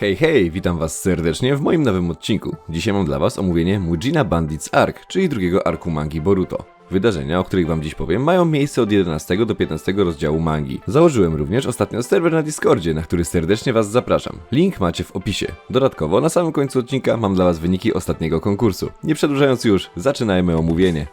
Hej, hej, witam was serdecznie w moim nowym odcinku. Dzisiaj mam dla was omówienie Mujina Bandits Arc, czyli drugiego arku mangi Boruto. Wydarzenia, o których wam dziś powiem, mają miejsce od 11 do 15 rozdziału mangi. Założyłem również ostatnio serwer na Discordzie, na który serdecznie was zapraszam. Link macie w opisie. Dodatkowo, na samym końcu odcinka mam dla was wyniki ostatniego konkursu. Nie przedłużając już, zaczynajmy omówienie.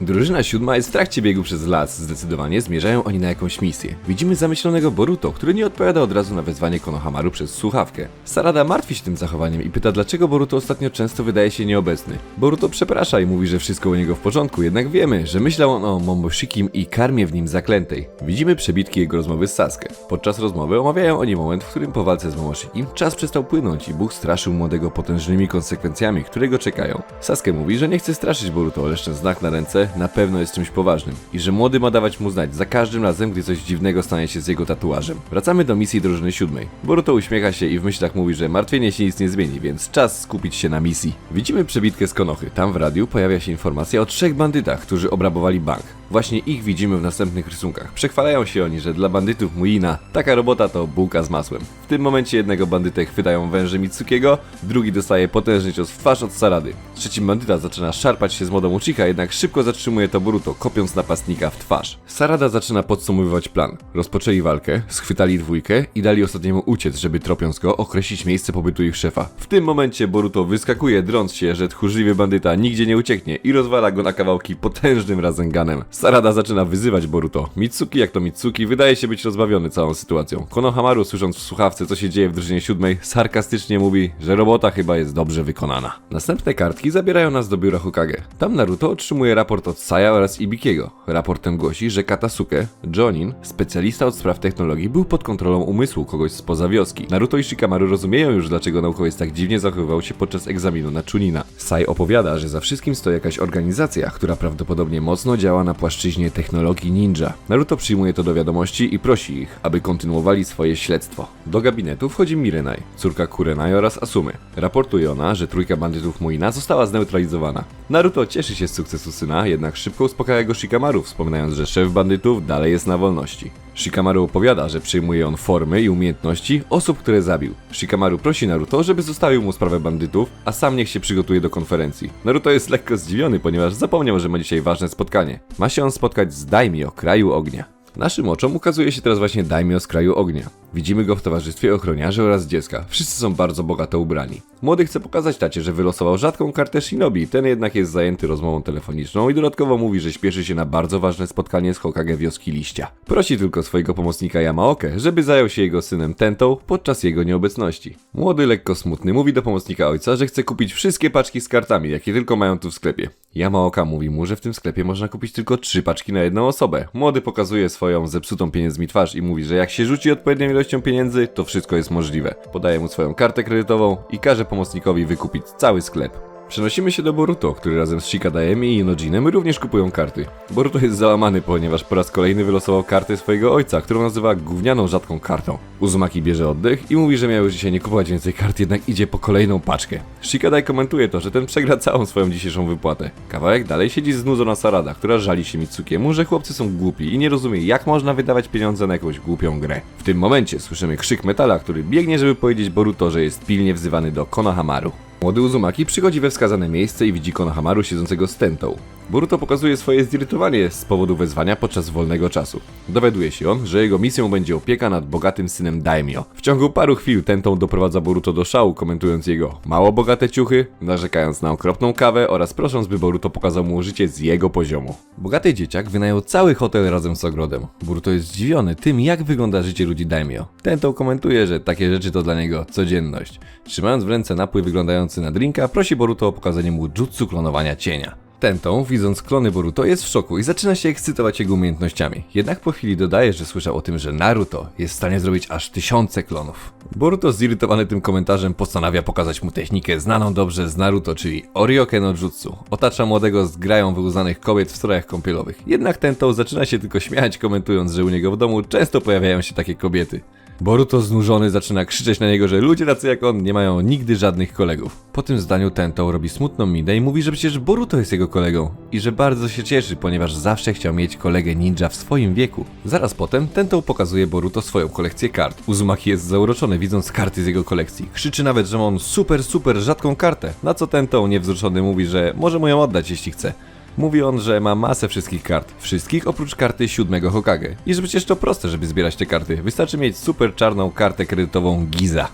Drużyna siódma jest w trakcie biegu przez las. Zdecydowanie zmierzają oni na jakąś misję. Widzimy zamyślonego Boruto, który nie odpowiada od razu na wezwanie Konohamaru przez słuchawkę. Sarada martwi się tym zachowaniem i pyta, dlaczego Boruto ostatnio często wydaje się nieobecny. Boruto przeprasza i mówi, że wszystko u niego w porządku, jednak wiemy, że myślał on o Momoshikim i karmie w nim zaklętej. Widzimy przebitki jego rozmowy z Sasuke. Podczas rozmowy omawiają oni moment, w którym po walce z Momoshikim czas przestał płynąć i Bóg straszył młodego potężnymi konsekwencjami, które go czekają. Sasuke mówi, że nie chce straszyć Boruto, lecz ten znak na ręce na pewno jest czymś poważnym i że młody ma dawać mu znać za każdym razem, gdy coś dziwnego stanie się z jego tatuażem. Wracamy do misji drużyny siódmej. Boruto uśmiecha się i w myślach mówi, że martwienie się nic nie zmieni, więc czas skupić się na misji. Widzimy przebitkę z Konochy. Tam w radiu pojawia się informacja o trzech bandytach, którzy obrabowali bank. Właśnie ich widzimy w następnych rysunkach. Przechwalają się oni, że dla bandytów Muina taka robota to bułka z masłem. W tym momencie jednego bandytę chwytają węże Mitsukiego, drugi dostaje potężny cios w twarz od Sarady. Trzeci bandyta zaczyna szarpać się z modą Uchiha, jednak szybko zatrzymuje to Boruto, kopiąc napastnika w twarz. Sarada zaczyna podsumowywać plan. Rozpoczęli walkę, schwytali dwójkę i dali ostatniemu uciec, żeby tropiąc go określić miejsce pobytu ich szefa. W tym momencie Boruto wyskakuje, drąc się, że tchórzliwy bandyta nigdzie nie ucieknie i rozwala go na kawałki potężnym razenganem. Sarada zaczyna wyzywać Boruto. Mitsuki, jak to Mitsuki, wydaje się być rozbawiony całą sytuacją. Konohamaru, słysząc w słuchawce, co się dzieje w drużynie siódmej, sarkastycznie mówi, że robota chyba jest dobrze wykonana. Następne kartki zabierają nas do biura Hokage. Tam Naruto otrzymuje raport od Saya oraz Ibikiego. Raport ten głosi, że Katasuke, Jonin, specjalista od spraw technologii, był pod kontrolą umysłu kogoś spoza wioski. Naruto i Shikamaru rozumieją już, dlaczego naukowiec tak dziwnie zachowywał się podczas egzaminu na Chunina. Sai opowiada, że za wszystkim stoi jakaś organizacja, która prawdopodobnie mocno działa na płaszczyźnie technologii ninja. Naruto przyjmuje to do wiadomości i prosi ich, aby kontynuowali swoje śledztwo. Do gabinetu wchodzi Mirenai, córka Kurenai oraz Asumy. Raportuje ona, że trójka bandytów Muina została zneutralizowana. Naruto cieszy się z sukcesu syna, jednak szybko uspokaja go Shikamaru, wspominając, że szef bandytów dalej jest na wolności. Shikamaru opowiada, że przyjmuje on formy i umiejętności osób, które zabił. Shikamaru prosi Naruto, żeby zostawił mu sprawę bandytów, a sam niech się przygotuje do konferencji. Naruto jest lekko zdziwiony, ponieważ zapomniał, że ma dzisiaj ważne spotkanie. Ma się on spotkać z Daimyo, kraju ognia. Naszym oczom ukazuje się teraz właśnie Daimyo z kraju ognia. Widzimy go w towarzystwie ochroniarzy oraz dziecka. Wszyscy są bardzo bogato ubrani. Młody chce pokazać tacie, że wylosował rzadką kartę Shinobi, ten jednak jest zajęty rozmową telefoniczną i dodatkowo mówi, że śpieszy się na bardzo ważne spotkanie z Hokage wioski liścia. Prosi tylko swojego pomocnika Yamaoke, żeby zajął się jego synem Tentą podczas jego nieobecności. Młody lekko smutny mówi do pomocnika ojca, że chce kupić wszystkie paczki z kartami, jakie tylko mają tu w sklepie. Yamaoka mówi mu, że w tym sklepie można kupić tylko trzy paczki na jedną osobę. Młody pokazuje swoją zepsutą pieniędzmi twarz i mówi, że jak się rzuci odpowiednią ilością pieniędzy, to wszystko jest możliwe. Podaje mu swoją kartę kredytową i każe pomocnikowi wykupić cały sklep. Przenosimy się do Boruto, który razem z Shikadayemi i Inojinem również kupują karty. Boruto jest załamany, ponieważ po raz kolejny wylosował kartę swojego ojca, którą nazywa gównianą rzadką kartą. Uzumaki bierze oddech i mówi, że miał już dzisiaj nie kupować więcej kart, jednak idzie po kolejną paczkę. Shikadai komentuje to, że ten przegra całą swoją dzisiejszą wypłatę. Kawałek dalej siedzi znudzona Sarada, która żali się Mitsukiemu, że chłopcy są głupi i nie rozumie, jak można wydawać pieniądze na jakąś głupią grę. W tym momencie słyszymy krzyk metala, który biegnie, żeby powiedzieć Boruto, że jest pilnie wzywany do Konohamaru. Młody Uzumaki przychodzi we wskazane miejsce i widzi Konohamaru siedzącego z Tentą. Boruto pokazuje swoje zirytowanie z powodu wezwania podczas wolnego czasu. Dowiaduje się on, że jego misją będzie opieka nad bogatym synem Daimyo. W ciągu paru chwil Tentą doprowadza Boruto do szału, komentując jego mało bogate ciuchy, narzekając na okropną kawę oraz prosząc, by Boruto pokazał mu życie z jego poziomu. Bogaty dzieciak wynajął cały hotel razem z ogrodem. Boruto jest zdziwiony tym, jak wygląda życie ludzi Daimyo. Tentą komentuje, że takie rzeczy to dla niego codzienność. Trzymając w ręce napój wyglądający na drinka, prosi Boruto o pokazanie mu jutsu klonowania cienia. Tentą, widząc klony Boruto, jest w szoku i zaczyna się ekscytować jego umiejętnościami. Jednak po chwili dodaje, że słyszał o tym, że Naruto jest w stanie zrobić aż tysiące klonów. Boruto zirytowany tym komentarzem postanawia pokazać mu technikę znaną dobrze z Naruto, czyli Orioke no Jutsu. Otacza młodego z grają kobiet w strojach kąpielowych. Jednak Tentą zaczyna się tylko śmiać, komentując, że u niego w domu często pojawiają się takie kobiety. Boruto znużony zaczyna krzyczeć na niego, że ludzie tacy jak on nie mają nigdy żadnych kolegów. Po tym zdaniu Tento robi smutną minę i mówi, że przecież Boruto jest jego kolegą i że bardzo się cieszy, ponieważ zawsze chciał mieć kolegę ninja w swoim wieku. Zaraz potem Tento pokazuje Boruto swoją kolekcję kart. Uzumaki jest zauroczony widząc karty z jego kolekcji. Krzyczy nawet, że ma on super, super rzadką kartę, na co Tento niewzruszony mówi, że może mu ją oddać jeśli chce. Mówi on, że ma masę wszystkich kart. Wszystkich oprócz karty siódmego Hokage. I że przecież to proste, żeby zbierać te karty. Wystarczy mieć super czarną kartę kredytową Giza.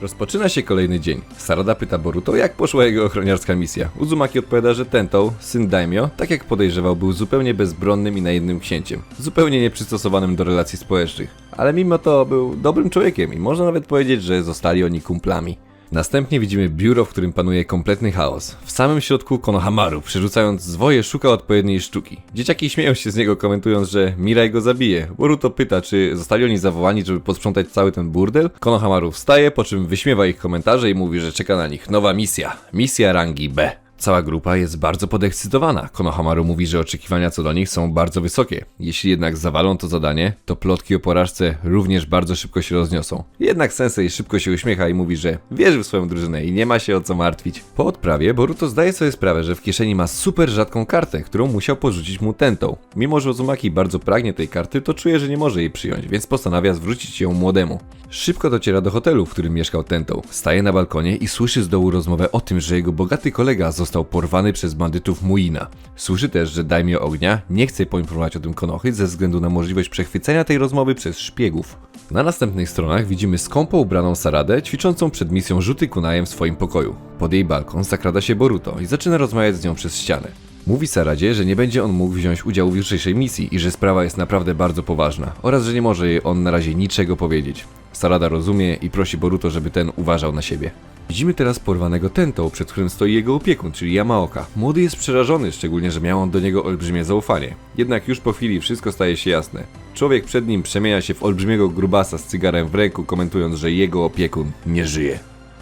Rozpoczyna się kolejny dzień. Sarada pyta Boruto, jak poszła jego ochroniarska misja. Uzumaki odpowiada, że Tento, syn Daimyo, tak jak podejrzewał, był zupełnie bezbronnym i naiwnym księciem. Zupełnie nieprzystosowanym do relacji społecznych. Ale mimo to był dobrym człowiekiem i można nawet powiedzieć, że zostali oni kumplami. Następnie widzimy biuro, w którym panuje kompletny chaos. W samym środku Konohamaru, przerzucając zwoje, szuka odpowiedniej sztuki. Dzieciaki śmieją się z niego, komentując, że Mirai go zabije. Boruto pyta, czy zostali oni zawołani, żeby posprzątać cały ten burdel. Konohamaru wstaje, po czym wyśmiewa ich komentarze i mówi, że czeka na nich nowa misja. Misja rangi B. Cała grupa jest bardzo podekscytowana. Konohamaru mówi, że oczekiwania co do nich są bardzo wysokie. Jeśli jednak zawalą to zadanie, to plotki o porażce również bardzo szybko się rozniosą. Jednak Sensei szybko się uśmiecha i mówi, że wierzy w swoją drużynę i nie ma się o co martwić. Po odprawie Boruto zdaje sobie sprawę, że w kieszeni ma super rzadką kartę, którą musiał porzucić mu Tentą. Mimo, że Uzumaki bardzo pragnie tej karty, to czuje, że nie może jej przyjąć, więc postanawia zwrócić ją młodemu. Szybko dociera do hotelu, w którym mieszkał Tentą. Staje na balkonie i słyszy z dołu rozmowę o tym, że jego bogaty kolega został porwany przez bandytów Muina. Słyszy też, że Daimyo Ognia nie chce poinformować o tym Konochy ze względu na możliwość przechwycenia tej rozmowy przez szpiegów. Na następnych stronach widzimy skąpo ubraną Saradę ćwiczącą przed misją rzuty kunajem w swoim pokoju. Pod jej balkon zakrada się Boruto i zaczyna rozmawiać z nią przez ścianę. Mówi Saradzie, że nie będzie on mógł wziąć udziału w jutrzejszej misji i że sprawa jest naprawdę bardzo poważna oraz że nie może jej on na razie niczego powiedzieć. Sarada rozumie i prosi Boruto, żeby ten uważał na siebie. Widzimy teraz porwanego Tento, przed którym stoi jego opiekun, czyli Yamaoka. Młody jest przerażony, szczególnie, że miał on do niego olbrzymie zaufanie. Jednak już po chwili wszystko staje się jasne. Człowiek przed nim przemienia się w olbrzymiego grubasa z cygarem w ręku, komentując, że jego opiekun nie żyje.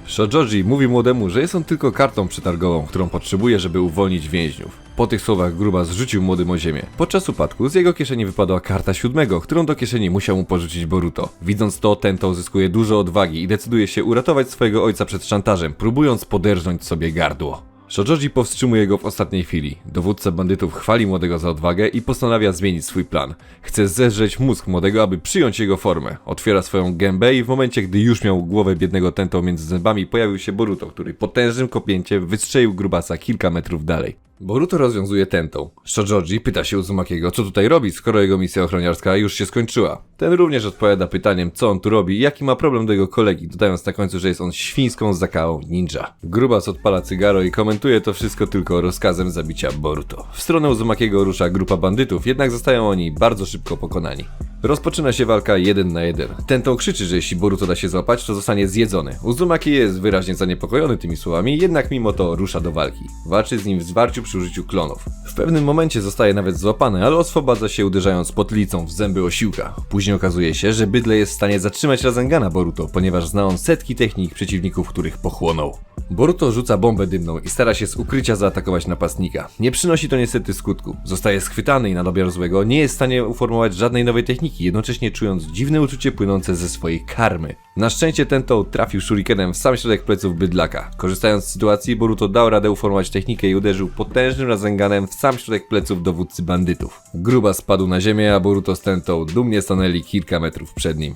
Shojoji mówi młodemu, że jest on tylko kartą przetargową, którą potrzebuje, żeby uwolnić więźniów. Po tych słowach gruba zrzucił młodym o ziemię. Podczas upadku z jego kieszeni wypadła karta siódmego, którą do kieszeni musiał mu porzucić Boruto. Widząc to, Tento uzyskuje dużo odwagi i decyduje się uratować swojego ojca przed szantażem, próbując poderżnąć sobie gardło. Shojoji powstrzymuje go w ostatniej chwili. Dowódca bandytów chwali młodego za odwagę i postanawia zmienić swój plan. Chce zeżreć mózg młodego, aby przyjąć jego formę. Otwiera swoją gębę i w momencie, gdy już miał głowę biednego Tento między zębami, pojawił się Boruto, który potężnym kopięciem wystrzelił grubasa kilka metrów dalej. Boruto rozwiązuje tentą. Shojoji pyta się Uzumakiego, co tutaj robi, skoro jego misja ochroniarska już się skończyła. Ten również odpowiada pytaniem, co on tu robi i jaki ma problem do jego kolegi, dodając na końcu, że jest on świńską zakałą ninja. Grubas odpala cygaro i komentuje to wszystko tylko rozkazem zabicia Boruto. W stronę Uzumakiego rusza grupa bandytów, jednak zostają oni bardzo szybko pokonani. Rozpoczyna się walka jeden na jeden. Tento krzyczy, że jeśli Boruto da się złapać, to zostanie zjedzony. Uzumaki jest wyraźnie zaniepokojony tymi słowami, jednak mimo to rusza do walki. Walczy z nim w zwarciu przy użyciu klonów. W pewnym momencie zostaje nawet złapany, ale oswobadza się uderzając potlicą w zęby osiłka. Później okazuje się, że bydle jest w stanie zatrzymać Razengana Boruto, ponieważ zna on setki technik przeciwników, których pochłonął. Boruto rzuca bombę dymną i stara się z ukrycia zaatakować napastnika. Nie przynosi to niestety skutku. Zostaje schwytany i na dobiar złego nie jest w stanie uformować żadnej nowej techniki, jednocześnie czując dziwne uczucie płynące ze swojej karmy. Na szczęście Tento trafił shurikenem w sam środek pleców bydlaka. Korzystając z sytuacji, Boruto dał radę uformować technikę i uderzył potężnym Rasenganem w sam środek pleców dowódcy bandytów. Gruba spadł na ziemię, a Boruto z Tentą dumnie stanęli kilka metrów przed nim.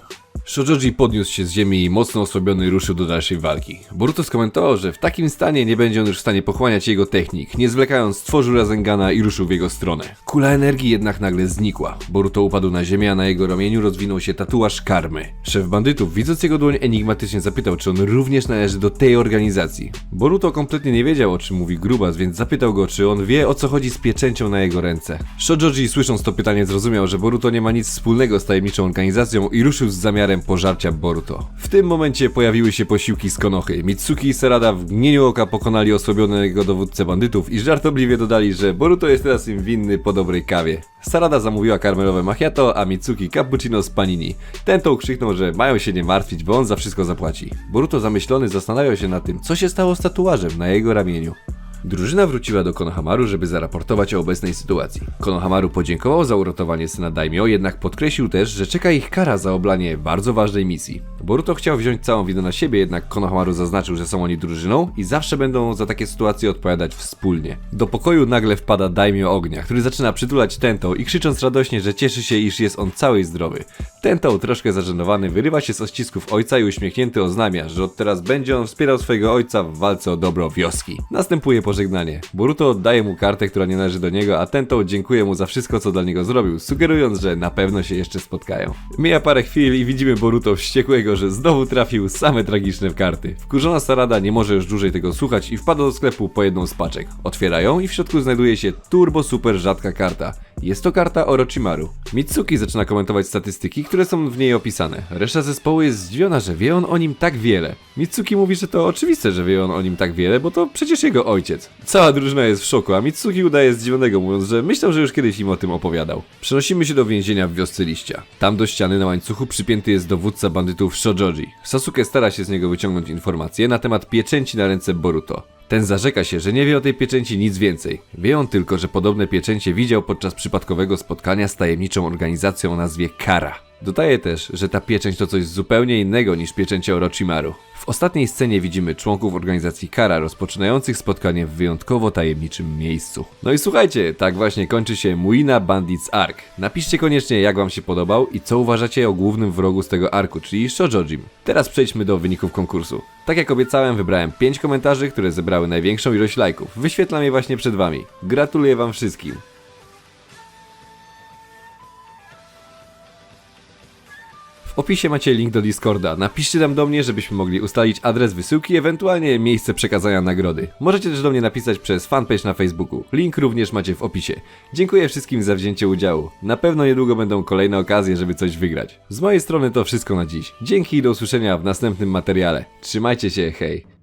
Shojoji podniósł się z ziemi i mocno osłabiony ruszył do dalszej walki. Boruto skomentował, że w takim stanie nie będzie on już w stanie pochłaniać jego technik. Nie zwlekając, stworzył Razengana i ruszył w jego stronę. Kula energii jednak nagle znikła. Boruto upadł na ziemię, a na jego ramieniu rozwinął się tatuaż karmy. Szef bandytów, widząc jego dłoń, enigmatycznie zapytał, czy on również należy do tej organizacji. Boruto kompletnie nie wiedział, o czym mówi Grubas, więc zapytał go, czy on wie, o co chodzi z pieczęcią na jego ręce. Shojoji, słysząc to pytanie, zrozumiał, że Boruto nie ma nic wspólnego z tajemniczą organizacją i ruszył z zamiarem pożarcia Boruto. W tym momencie pojawiły się posiłki z Konochy. Mitsuki i Sarada w mgnieniu oka pokonali osłabionego dowódcę bandytów i żartobliwie dodali, że Boruto jest teraz im winny po dobrej kawie. Sarada zamówiła karmelowe macchiato, a Mitsuki cappuccino z panini. Tento krzyknął, że mają się nie martwić, bo on za wszystko zapłaci. Boruto zamyślony zastanawiał się nad tym, co się stało z tatuażem na jego ramieniu. Drużyna wróciła do Konohamaru, żeby zaraportować o obecnej sytuacji. Konohamaru podziękował za uratowanie syna Daimyo, jednak podkreślił też, że czeka ich kara za oblanie bardzo ważnej misji. Boruto chciał wziąć całą winę na siebie, jednak Konohamaru zaznaczył, że są oni drużyną i zawsze będą za takie sytuacje odpowiadać wspólnie. Do pokoju nagle wpada Daimyo Ognia, który zaczyna przytulać Tento i krzycząc radośnie, że cieszy się, iż jest on cały i zdrowy. Tento, troszkę zażenowany, wyrywa się z odcisków ojca i uśmiechnięty oznamia, że od teraz będzie on wspierał swojego ojca w walce o dobro wioski. Następuje pożegnanie. Boruto oddaje mu kartę, która nie należy do niego, a Tento dziękuję mu za wszystko, co dla niego zrobił, sugerując, że na pewno się jeszcze spotkają. Mija parę chwil i widzimy Boruto wściekłego, że znowu trafił same tragiczne karty. Wkurzona Sarada nie może już dłużej tego słuchać i wpada do sklepu po jedną z paczek. Otwierają i w środku znajduje się turbo super rzadka karta. Jest to karta Orochimaru. Mitsuki zaczyna komentować statystyki, które są w niej opisane. Reszta zespołu jest zdziwiona, że wie on o nim tak wiele. Mitsuki mówi, że to oczywiste, że wie on o nim tak wiele, bo to przecież jego ojciec. Cała drużyna jest w szoku, a Mitsuki udaje zdziwionego, mówiąc, że myślał, że już kiedyś im o tym opowiadał. Przenosimy się do więzienia w wiosce liścia. Tam do ściany na łańcuchu przypięty jest dowódca bandytów Shojoji. Sasuke stara się z niego wyciągnąć informacje na temat pieczęci na ręce Boruto. Ten zarzeka się, że nie wie o tej pieczęci nic więcej. Wie on tylko, że podobne pieczęcie widział podczas przypadkowego spotkania z tajemniczą organizacją o nazwie Kara. Dodaje też, że ta pieczęć to coś zupełnie innego niż pieczęcie Orochimaru. W ostatniej scenie widzimy członków organizacji Kara rozpoczynających spotkanie w wyjątkowo tajemniczym miejscu. No i słuchajcie, tak właśnie kończy się Muina Bandits Arc. Napiszcie koniecznie jak wam się podobał i co uważacie o głównym wrogu z tego arku, czyli Shojojim. Teraz przejdźmy do wyników konkursu. Tak jak obiecałem, wybrałem 5 komentarzy, które zebrały największą ilość lajków. Wyświetlam je właśnie przed wami. Gratuluję wam wszystkim. Opisie macie link do Discorda. Napiszcie tam do mnie, żebyśmy mogli ustalić adres wysyłki, ewentualnie miejsce przekazania nagrody. Możecie też do mnie napisać przez fanpage na Facebooku. Link również macie w opisie. Dziękuję wszystkim za wzięcie udziału. Na pewno niedługo będą kolejne okazje, żeby coś wygrać. Z mojej strony to wszystko na dziś. Dzięki i do usłyszenia w następnym materiale. Trzymajcie się, hej!